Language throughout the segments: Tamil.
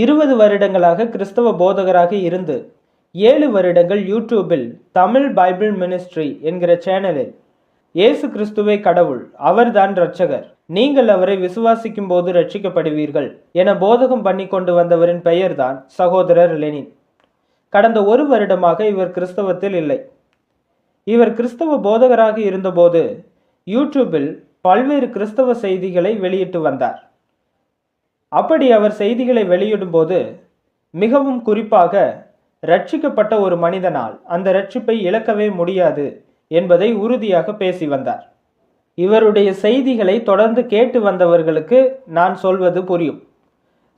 இருபது வருடங்களாக கிறிஸ்தவ போதகராக இருந்து ஏழு வருடங்கள் யூடியூபில் தமிழ் பைபிள் மினிஸ்ட்ரி என்கிற சேனலில் இயேசு கிறிஸ்துவே கடவுள் அவர்தான் இரட்சகர். நீங்கள் அவரை விசுவாசிக்கும் போது ரட்சிக்கப்படுவீர்கள் என போதகம் பண்ணி கொண்டு வந்தவரின் பெயர்தான் சகோதரர் லெனின். கடந்த ஒரு வருடமாக இவர் கிறிஸ்தவத்தில் இல்லை. இவர் கிறிஸ்தவ போதகராக இருந்தபோது யூடியூபில் பல்வேறு கிறிஸ்தவ செய்திகளை வெளியிட்டு வந்தார். அப்படி அவர் செய்திகளை வெளியிடும்போது மிகவும் குறிப்பாக ரட்சிக்கப்பட்ட ஒரு மனிதனால் அந்த ரட்சிப்பை இழக்கவே முடியாது என்பதை உறுதியாக பேசி வந்தார். இவருடைய செய்திகளை தொடர்ந்து கேட்டு வந்தவர்களுக்கு நான் சொல்வது புரியும்.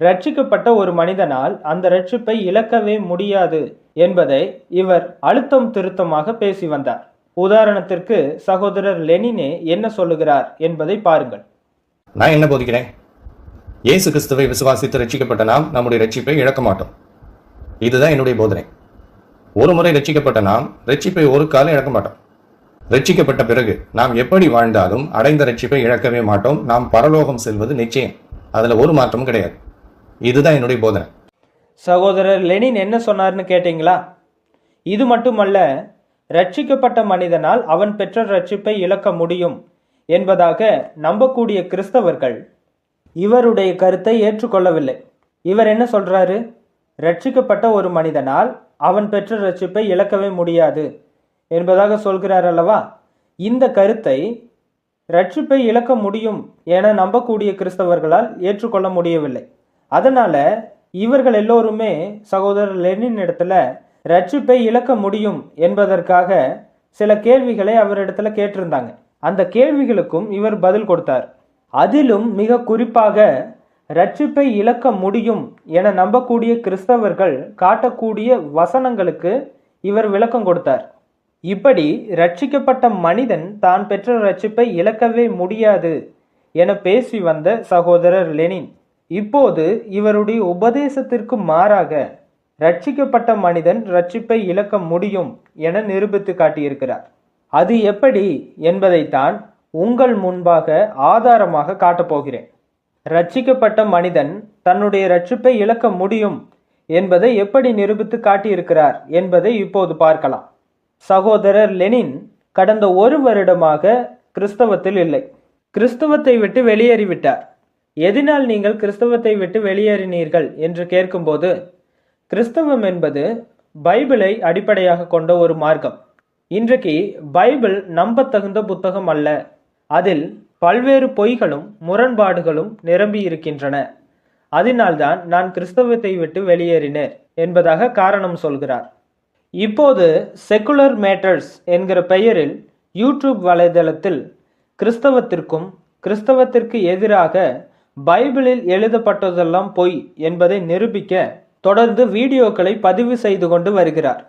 ரட்சிக்கப்பட்ட ஒரு மனிதனால் அந்த ரட்சிப்பை இழக்கவே முடியாது என்பதை இவர் அழுத்தம் திருத்தமாக பேசி வந்தார். உதாரணத்திற்கு சகோதரர் லெனினே என்ன சொல்லுகிறார் என்பதை பாருங்கள். நான் என்ன போதிக்கிறேன்? இயேசு கிறிஸ்துவை விசுவாசித்து ரட்சிக்கப்பட்ட நாம் நம்முடைய ரட்சிப்பை இழக்க மாட்டோம். இதுதான் என்னுடைய போதனை. ஒரு முறை ரட்சிக்கப்பட்ட நாம் ரட்சிப்பை ஒரு காலம் இழக்க மாட்டோம். ரட்சிக்கப்பட்ட பிறகு நாம் எப்படி வாழ்ந்தாலும் அடைந்த ரட்சிப்பை இழக்கவே மாட்டோம். நாம் பரலோகம் செல்வது நிச்சயம். அதுல ஒரு மாற்றமும் கிடையாது. இதுதான் என்னுடைய போதனை. சகோதரர் லெனின் என்ன சொன்னார்னு கேட்டீங்களா? இது மட்டுமல்ல ரட்சிக்கப்பட்ட மனிதனால் அவன் பெற்ற ரட்சிப்பை இழக்க முடியும் என்பதாக நம்பக்கூடிய கிறிஸ்தவர்கள் இவருடைய கருத்தை ஏற்றுக்கொள்ளவில்லை. இவர் என்ன சொல்றாரு? ரட்சிக்கப்பட்ட ஒரு மனிதனால் அவன் பெற்ற ரட்சிப்பை இழக்கவே முடியாது என்பதாக சொல்கிறார் அல்லவா? இந்த கருத்தை ரட்சிப்பை இழக்க முடியும் என நம்பக்கூடிய கிறிஸ்தவர்களால் ஏற்றுக்கொள்ள முடியவில்லை. அதனால இவர்கள் எல்லோருமே சகோதரர் லெனின் இடத்துல ரட்சிப்பை இழக்க முடியும் என்பதற்காக சில கேள்விகளை அவரிடத்துல கேட்டிருந்தாங்க. அந்த கேள்விகளுக்கும் இவர் பதில் கொடுத்தார். அதிலும் மிக குறிப்பாக ரட்சிப்பை இழக்க முடியும் என நம்பக்கூடிய கிறிஸ்தவர்கள் காட்டக்கூடிய வசனங்களுக்கு இவர் விளக்கம் கொடுத்தார். இப்படி ரட்சிக்கப்பட்ட மனிதன் தான் பெற்ற ரட்சிப்பை இழக்கவே முடியாது என பேசி வந்த சகோதரர் லெனின். இப்போது இவருடைய உபதேசத்திற்கு மாறாக ரட்சிக்கப்பட்ட மனிதன் ரட்சிப்பை இழக்க முடியும் என நிரூபித்து காட்டியிருக்கிறார். அது எப்படி என்பதைத்தான் உங்கள் முன்பாக ஆதாரமாக காட்டப்போகிறேன் ரட்சிக்கப்பட்ட மனிதன் தன்னுடைய ரட்சிப்பை இழக்க முடியும் என்பதை எப்படி நிரூபித்து காட்டியிருக்கிறார் என்பதை இப்போது பார்க்கலாம். சகோதரர் லெனின் கடந்த ஒரு வருடமாக கிறிஸ்தவத்தில் இல்லை. கிறிஸ்தவத்தை விட்டு வெளியேறிவிட்டார். எதினால் நீங்கள் கிறிஸ்தவத்தை விட்டு வெளியேறினீர்கள் என்று கேட்கும்போது கிறிஸ்தவம் என்பது பைபிளை அடிப்படையாக கொண்ட ஒரு மார்க்கம். இன்றைக்கு பைபிள் நம்பத்தகுந்த புத்தகம் அல்ல. அதில் பல்வேறு பொய்களும் முரண்பாடுகளும் நிரம்பி இருக்கின்றன. அதனால்தான் நான் கிறிஸ்தவத்தை விட்டு வெளியேறினேன் என்பதாக காரணம் சொல்கிறார். இப்போது செக்குலர் மேட்டர்ஸ் என்கிற பெயரில் யூடியூப் வலைதளத்தில் கிறிஸ்தவத்திற்கும் கிறிஸ்தவத்திற்கு எதிராக பைபிளில் எழுதப்பட்டதெல்லாம் பொய் என்பதை நிரூபிக்க தொடர்ந்து வீடியோக்களை பதிவு செய்து கொண்டு வருகிறார்.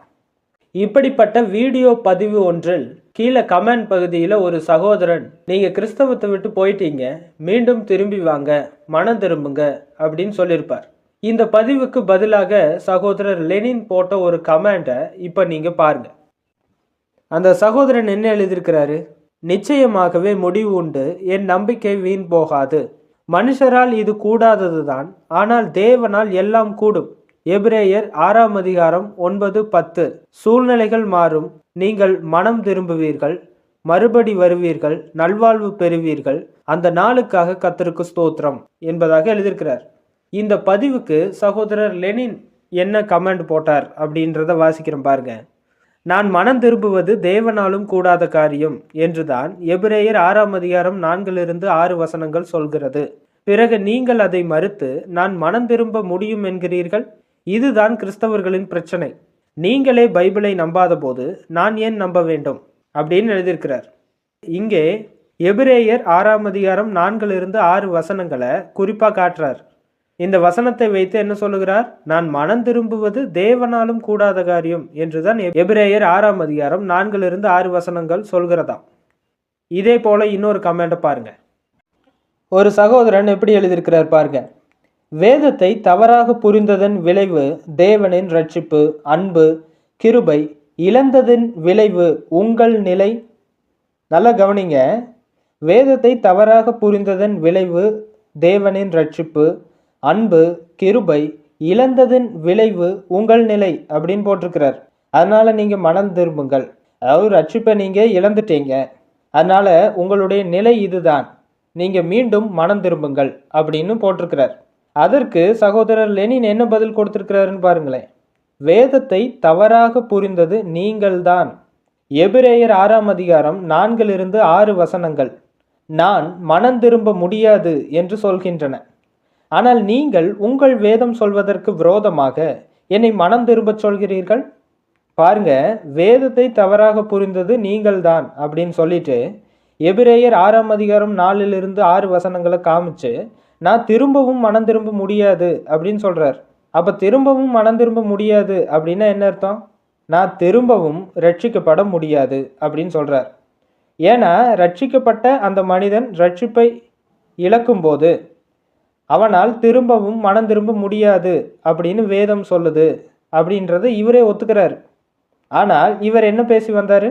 இப்படிப்பட்ட வீடியோ பதிவு ஒன்றில் கீழே கமெண்ட் பகுதியில் ஒரு சகோதரன் நீங்கள் கிறிஸ்தவத்தை விட்டு போயிட்டீங்க. மீண்டும் திரும்பி வாங்க. மனம் திரும்புங்க. அப்படின்னு சொல்லியிருப்பார். இந்த பதிவுக்கு பதிலாக சகோதரர் லெனின் போட்ட ஒரு கமெண்ட்டை இப்போ நீங்கள் பாருங்க. அந்த சகோதரன் என்ன எழுதியிருக்கிறாரு? நிச்சயமாகவே முடிவு உண்டு. என் நம்பிக்கை வீண் போகாது. மனுஷரால் இது கூடாதது தான் ஆனால் தேவனால் எல்லாம் கூடும். எபிரேயர் ஆறாம் அதிகாரம் ஒன்பது பத்து. சூழ்நிலைகள் மாறும். நீங்கள் மனம் திரும்புவீர்கள். மறுபடி வருவீர்கள். நல்வாழ்வு பெறுவீர்கள். அந்த நாளுக்காக கத்தருக்கு ஸ்தோத்திரம் என்பதாக எழுதியிருக்கிறார். இந்த பதிவுக்கு சகோதரர் லெனின் என்ன கமெண்ட் போட்டார் அப்படின்றத வாசிக்கிறோம் பாருங்க. நான் மனம் திரும்புவது தேவனாலும் கூடாத காரியம் என்றுதான் எபிரேயர் ஆறாம் அதிகாரம் நான்கிலிருந்து ஆறு வசனங்கள் சொல்கிறது. பிறகு நீங்கள் அதை மறுத்து நான் மனம் திரும்ப முடியும் என்கிறீர்கள்? இதுதான் கிறிஸ்தவர்களின் பிரச்சனை. நீங்களே பைபிளை நம்பாத போது நான் ஏன் நம்ப வேண்டும்? அப்படின்னு எழுதியிருக்கிறார். இங்கே எபிரேயர் ஆறாம் அதிகாரம் நான்கிலிருந்து ஆறு வசனங்களை குறிப்பாக காட்டுறார். இந்த வசனத்தை வைத்து என்ன சொல்லுகிறார்? நான் மனம் திரும்புவது தேவனாலும் கூடாத காரியம் என்றுதான் எபிரேயர் ஆறாம் அதிகாரம் நான்கிலிருந்து ஆறு வசனங்கள் சொல்கிறதாம். இதே போல இன்னொரு கமெண்ட் பாருங்க. ஒரு சகோதரன் எப்படி எழுதியிருக்கிறார் பாருங்க. வேதத்தை தவறாக புரிந்ததன் விளைவு தேவனின் ரட்சிப்பு அன்பு கிருபை இழந்ததின் விளைவு உங்கள் நிலை. நல்லா கவனிங்க. வேதத்தை தவறாக புரிந்ததன் விளைவு தேவனின் ரட்சிப்பு அன்பு கிருபை இழந்ததின் விளைவு உங்கள் நிலை அப்படின்னு போட்டிருக்கிறார். அதனால நீங்க மனம் திரும்புங்கள். அதாவது ரட்சிப்பை நீங்க இழந்துட்டீங்க. அதனால உங்களுடைய நிலை இதுதான். நீங்க மீண்டும் மனம் திரும்புங்கள் அப்படின்னு போட்டிருக்கிறார். அதற்கு சகோதரர் லெனின் என்ன பதில் கொடுத்திருக்கிறாருன்னு பாருங்களேன். வேதத்தை தவறாக புரிந்தது நீங்கள்தான். எபிரேயர் ஆறாம் அதிகாரம் நான்கிலிருந்து ஆறு வசனங்கள். நான் மனம் திரும்ப முடியாது என்று சொல்கின்றன. ஆனால் நீங்கள் உங்கள் வேதம் சொல்வதற்கு விரோதமாக என்னை மனம் திரும்பச் சொல்கிறீர்கள்? பாருங்க வேதத்தை தவறாக புரிந்தது நீங்கள்தான் அப்படின்னு சொல்லிட்டு எபிரேயர் ஆறாம் அதிகாரம் நாலிலிருந்து ஆறு வசனங்களை காமிச்சு நான் திரும்பவும் மனம் திரும்ப முடியாது அப்படின்னு சொல்கிறார் அப்போ திரும்பவும் மனம் திரும்ப முடியாது அப்படின்னா என்ன அர்த்தம்? நான் திரும்பவும் ரட்சிக்கப்பட முடியாது அப்படின்னு சொல்கிறார் ஏன்னா ரட்சிக்கப்பட்ட அந்த மனிதன் ரட்சிப்பை இழக்கும்போது அவனால் திரும்பவும் மனம் திரும்ப முடியாது அப்படின்னு வேதம் சொல்லுது அப்படின்றத இவரே ஒத்துக்கிறார். ஆனால் இவர் என்ன பேசி வந்தார்?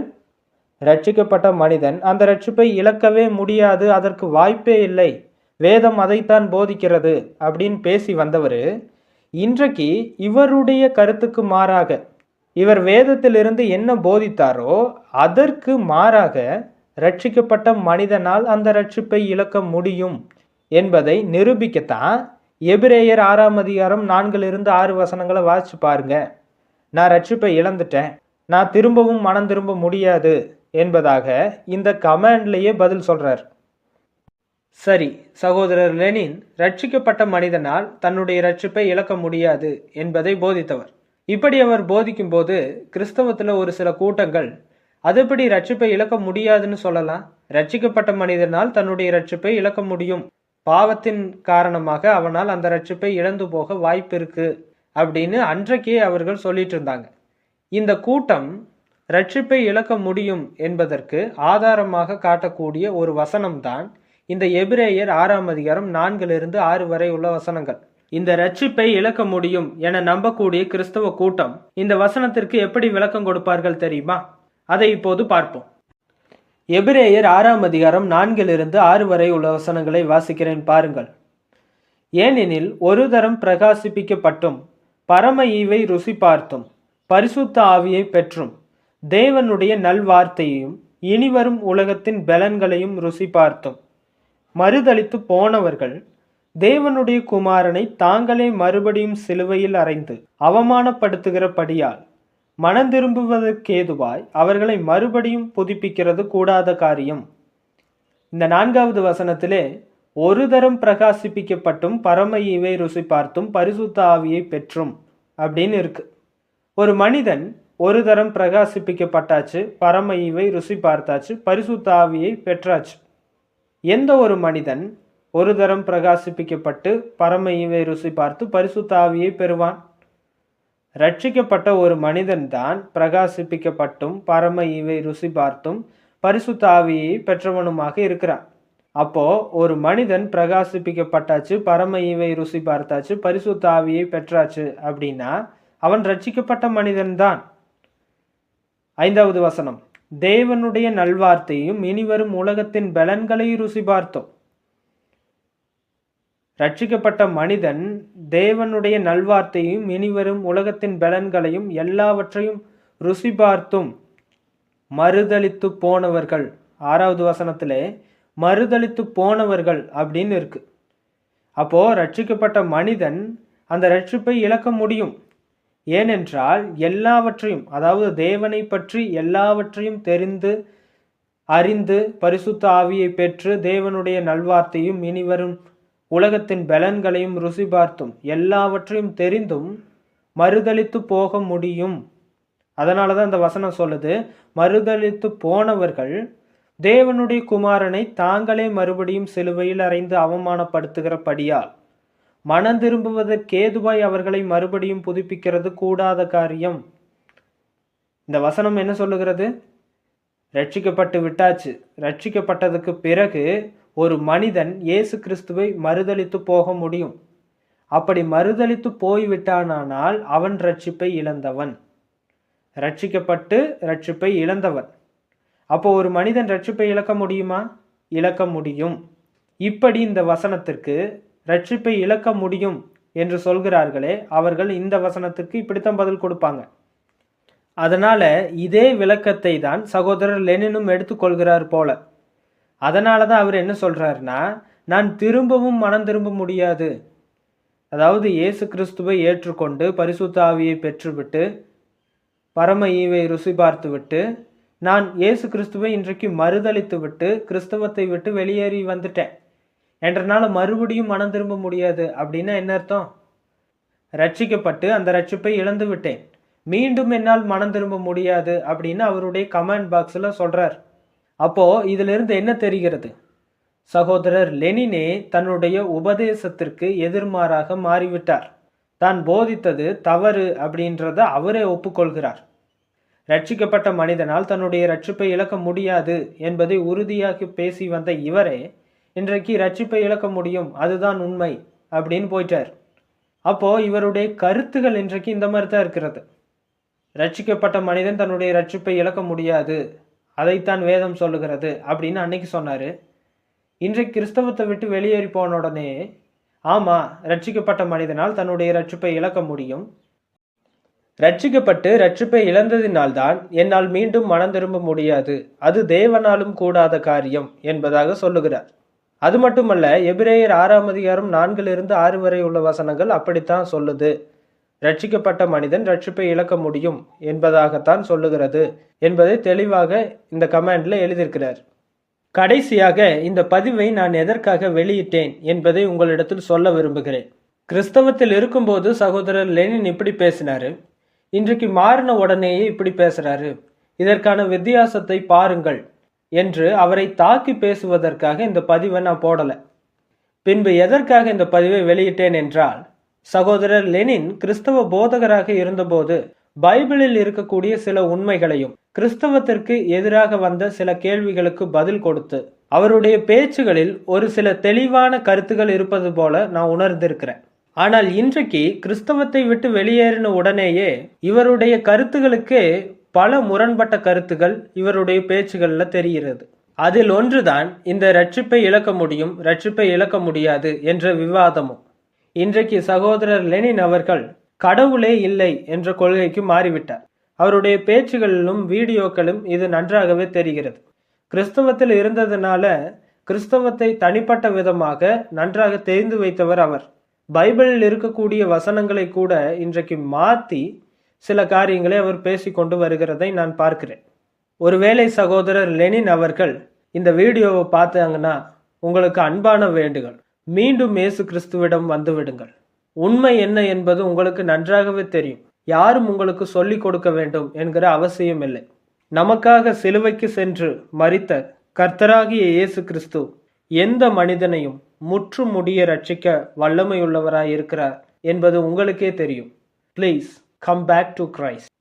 ரட்சிக்கப்பட்ட மனிதன் அந்த ரட்சிப்பை இழக்கவே முடியாது அதற்கு வாய்ப்பே இல்லை. வேதம் அதைத்தான் போதிக்கிறது அப்படின்னு பேசி வந்தவர் இன்றைக்கு இவருடைய கருத்துக்கு மாறாக இவர் வேதத்திலிருந்து என்ன போதித்தாரோ அதற்கு மாறாக ரட்சிக்கப்பட்ட மனிதனால் அந்த ரட்சிப்பை இழக்க முடியும் என்பதை நிரூபிக்கத்தான் எபிரேயர் ஆறாம் அதிகாரம் நான்கிலிருந்து ஆறு வசனங்களை வாசிச்சு பாருங்க. நான் ரட்சிப்பை இழந்துட்டேன். நான் திரும்பவும் மனம் திரும்ப முடியாது என்பதாக இந்த கமாண்ட்லேயே பதில் சொல்றார். சரி சகோதரர் லெனின் ரட்சிக்கப்பட்ட மனிதனால் தன்னுடைய ரட்சிப்பை இழக்க முடியாது என்பதை போதித்தவர். இப்படி அவர் போதிக்கும் போது கிறிஸ்தவத்தில் ஒரு சில கூட்டங்கள் அதுபடி ரட்சிப்பை இழக்க முடியாதுன்னு சொல்லலாம். ரட்சிக்கப்பட்ட மனிதனால் தன்னுடைய ரட்சிப்பை இழக்க முடியும். பாவத்தின் காரணமாக அவனால் அந்த ரட்சிப்பை இழந்து போக வாய்ப்பு இருக்கு அப்படின்னு அன்றைக்கே அவர்கள் சொல்லிட்டு இருந்தாங்க. இந்த கூட்டம் ரட்சிப்பை இழக்க முடியும் என்பதற்கு ஆதாரமாக காட்டக்கூடிய ஒரு வசனம்தான் இந்த எபிரேயர் ஆறாம் அதிகாரம் நான்கிலிருந்து ஆறு வரை உள்ள வசனங்கள். இந்த ரட்சிப்பை இழக்க முடியும் என நம்பக்கூடிய கிறிஸ்தவ கூட்டம் இந்த வசனத்திற்கு எப்படி விளக்கம் கொடுப்பார்கள் தெரியுமா? அதை இப்போது பார்ப்போம். எபிரேயர் ஆறாம் அதிகாரம் நான்கிலிருந்து ஆறு வரை உள்ள வசனங்களை வாசிக்கிறேன் பாருங்கள். ஏனெனில் ஒரு தரம் பிரகாசிப்பிக்கப்பட்டும் பரம ஈவை ருசி பார்த்தும் பரிசுத்த ஆவியை பெற்றும் தேவனுடைய நல்வார்த்தையையும் இனிவரும் உலகத்தின் பலன்களையும் ருசி பார்த்தும் மறுதளித்து போனவர்கள் தேவனுடைய குமாரனை தாங்களே மறுபடியும் சிலுவையில் அறைந்து அவமானப்படுத்துகிறபடியால் மனம் திரும்புவதற்கேதுவாய் அவர்களை மறுபடியும் புதுப்பிக்கிறது கூடாத காரியம். இந்த நான்காவது வசனத்திலே ஒரு தரம் பிரகாசிப்பிக்கப்பட்டும் பரம இவை ருசி பார்த்தும் பரிசுத்த ஆவியை பெற்றும் அப்படின்னு இருக்கு. ஒரு மனிதன் ஒரு தரம் பிரகாசிப்பிக்கப்பட்டாச்சு பரம இவை ருசி பார்த்தாச்சு பரிசுத்த ஆவியை பெற்றாச்சு. எந்த ஒரு மனிதன் ஒரு தரம் பிரகாசிப்பிக்கப்பட்டு பரம இவை ருசி பார்த்து பரிசுத்தாவியை பெறுவான். ரட்சிக்கப்பட்ட ஒரு மனிதன் தான் பிரகாசிப்பிக்கப்பட்டும் பரம இவை ருசி பார்த்தும் பரிசுத்தாவியை பெற்றவனுமாக இருக்கிறான். அப்போ ஒரு மனிதன் பிரகாசிப்பிக்கப்பட்டாச்சு பரம இவை ருசி பார்த்தாச்சு பரிசுத்தாவியை பெற்றாச்சு அப்படின்னா அவன் ரட்சிக்கப்பட்ட மனிதன்தான் ஐந்தாவது வசனம். தேவனுடைய நல்வார்த்தையும் இனிவரும் உலகத்தின் பலன்களை ருசி பார்த்தோம். ரட்சிக்கப்பட்ட மனிதன் தேவனுடைய நல்வார்த்தையும் இனிவரும் உலகத்தின் பலன்களையும் எல்லாவற்றையும் ருசி பார்த்தும். மறுதளித்து போனவர்கள் ஆறாவது வசனத்திலே மறுதளித்து போனவர்கள் அப்படின்னு இருக்கு. அப்போ ரட்சிக்கப்பட்ட மனிதன் அந்த ரட்சிப்பை இழக்க முடியும். ஏனென்றால் எல்லாவற்றையும் அதாவது தேவனை பற்றி எல்லாவற்றையும் தெரிந்து அறிந்து பரிசுத்த ஆவியை பெற்று தேவனுடைய நல்வார்த்தையும் இனிவரும் உலகத்தின் பலன்களையும் ருசி பார்த்தும் எல்லாவற்றையும் தெரிந்தும் மறுதளித்து போக முடியும். அதனால தான் இந்த வசனம் சொல்லுது மறுதளித்து போனவர்கள் தேவனுடைய குமாரனை தாங்களே மறுபடியும் சிலுவையில் அறைந்து அவமானப்படுத்துகிறபடியால். மனம் திரும்புவதற்கேதுவாய் அவர்களை மறுபடியும் புதுப்பிக்கிறது கூடாத காரியம். இந்த வசனம் என்ன சொல்லுகிறது? ரட்சிக்கப்பட்டு விட்டாச்சு. ரட்சிக்கப்பட்டதுக்கு பிறகு ஒரு மனிதன் இயேசு கிறிஸ்துவை மறுதளித்து போக முடியும். அப்படி மறுதளித்து போய்விட்டானால் அவன் ரட்சிப்பை இழந்தவன். ரட்சிக்கப்பட்டு ரட்சிப்பை இழந்தவன். அப்போ ஒரு மனிதன் ரட்சிப்பை இழக்க முடியுமா? இழக்க முடியும். இப்படி இந்த வசனத்திற்கு ரட்சிப்பை இழக்க முடியும் என்று சொல்கிறார்களே அவர்கள் இந்த வசனத்துக்கு இப்படித்தான் பதில் கொடுப்பாங்க. அதனால இதே விளக்கத்தை தான் சகோதரர் லெனினும் எடுத்துக்கொள்கிறார் போல. அதனால தான் அவர் என்ன சொல்கிறாருன்னா நான் திரும்பவும் மனம் திரும்ப முடியாது. அதாவது இயேசு கிறிஸ்துவை ஏற்றுக்கொண்டு பரிசுத்த ஆவியை பெற்றுவிட்டு பரம ஈவை ருசி பார்த்துவிட்டு நான் இயேசு கிறிஸ்துவை இன்றைக்கு மறுதளித்து விட்டு கிறிஸ்தவத்தை விட்டு வெளியேறி வந்துட்டேன். என்றனால மறுபடியும் மனம் திரும்ப முடியாது. அப்படின்னா என்ன அர்த்தம்? ரட்சிக்கப்பட்டு அந்த ரட்சிப்பை இழந்து விட்டேன். மீண்டும் என்னால் மனம் திரும்ப முடியாது அப்படின்னு அவருடைய கமெண்ட் பாக்ஸில் சொல்கிறார் அப்போது இதிலிருந்து என்ன தெரிகிறது? சகோதரர் லெனினே தன்னுடைய உபதேசத்திற்கு எதிர்மாறாக மாறிவிட்டார். தான் போதித்தது தவறு அப்படின்றத அவரே ஒப்புக்கொள்கிறார். ரட்சிக்கப்பட்ட மனிதனால் தன்னுடைய ரட்சிப்பை இழக்க முடியாது என்பதை உறுதியாக பேசி வந்த இவரே இன்றைக்கு ரட்சிப்பை இழக்க முடியும் அதுதான் உண்மை அப்படின்னு போயிட்டார். அப்போது இவருடைய கருத்துகள் இன்றைக்கு இந்த மாதிரி தான் இருக்கிறது. ரட்சிக்கப்பட்ட மனிதன் தன்னுடைய ரட்சிப்பை இழக்க முடியாது அதைத்தான் வேதம் சொல்லுகிறது அப்படின்னு அன்னைக்கு சொன்னார். இன்றைக்கு கிறிஸ்தவத்தை விட்டு வெளியேறி போன உடனே ஆமாம் ரட்சிக்கப்பட்ட மனிதனால் தன்னுடைய ரட்சிப்பை இழக்க முடியும். ரட்சிக்கப்பட்டு ரட்சிப்பை இழந்ததினால்தான் என்னால் மீண்டும் மனம் திரும்ப முடியாது அது தேவனாலும் கூடாத காரியம் என்பதாக சொல்லுகிறார். அது மட்டுமல்ல எபிரேயர் ஆறாம் அதிகாரம் நான்கிலிருந்து ஆறு வரை உள்ள வசனங்கள் அப்படித்தான் சொல்லுது. ரட்சிக்கப்பட்ட மனிதன் ரட்சிப்பை இழக்க முடியும் என்பதாகத்தான் சொல்லுகிறது என்பதை தெளிவாக இந்த கமாண்டில் எழுதியிருக்கிறார். கடைசியாக இந்த பதிவை நான் எதற்காக வெளியிட்டேன் என்பதை உங்களிடத்தில் சொல்ல விரும்புகிறேன். கிறிஸ்தவத்தில் இருக்கும்போது சகோதரர் லெனின் இப்படி பேசினாரு இன்றைக்கு மாறின உடனேயே இப்படி பேசுறாரு. இதற்கான வித்தியாசத்தை பாருங்கள். என்று அவரை தாக்கி பேசுவதற்காக இந்த பதிவை நான் போடலை. பின்பு எதற்காக இந்த பதிவை வெளியிட்டேன் என்றால் சகோதரர் லெனின் கிறிஸ்தவ போதகராக இருந்தபோது பைபிளில் இருக்கக்கூடிய சில உண்மைகளையும் கிறிஸ்தவத்திற்கு எதிராக வந்த சில கேள்விகளுக்கு பதில் கொடுத்து அவருடைய பேச்சுகளில் ஒரு சில தெளிவான கருத்துகள் இருப்பது போல நான் உணர்ந்திருக்கிறேன். ஆனால் இன்றைக்கு கிறிஸ்தவத்தை விட்டு வெளியேறின உடனேயே இவருடைய கருத்துகளுக்கு பல முரண்பட்ட கருத்துகள் இவருடைய பேச்சுகளில் தெரிகிறது. அதில் ஒன்றுதான் இந்த ரட்சிப்பை இழக்க முடியும் ரட்சிப்பை இழக்க முடியாது என்ற விவாதமும். இன்றைக்கு சகோதரர் லெனின் அவர்கள் கடவுளே இல்லை என்ற கொள்கைக்கு மாறிவிட்டார். அவருடைய பேச்சுகளிலும் வீடியோக்களும் இது நன்றாகவே தெரிகிறது. கிறிஸ்தவத்தில் இருந்ததுனால கிறிஸ்தவத்தை தனிப்பட்ட விதமாக நன்றாக தெரிந்து வைத்தவர் அவர். பைபிளில் இருக்கக்கூடிய வசனங்களை கூட இன்றைக்கு மாற்றி சில காரியங்களை அவர் பேசிக்கொண்டு வருகிறதை நான் பார்க்கிறேன். ஒருவேளை சகோதரர் லெனின் அவர்கள் இந்த வீடியோவை பார்த்தாங்கன்னா உங்களுக்கு அன்பான வேண்டுகள். மீண்டும் இயேசு கிறிஸ்துவிடம் வந்து விடுங்கள். உண்மை என்ன என்பது உங்களுக்கு நன்றாகவே தெரியும். யாரும் உங்களுக்கு சொல்லிக் கொடுக்க வேண்டும் என்கிற அவசியம் இல்லை. நமக்காக சிலுவைக்கு சென்று மறித்த கர்த்தராகிய இயேசு கிறிஸ்து எந்த மனிதனையும் முற்று முடிய ரட்சிக்க வல்லமையுள்ளவராய் இருக்கிறார் என்பது உங்களுக்கே தெரியும். Please come back to Christ.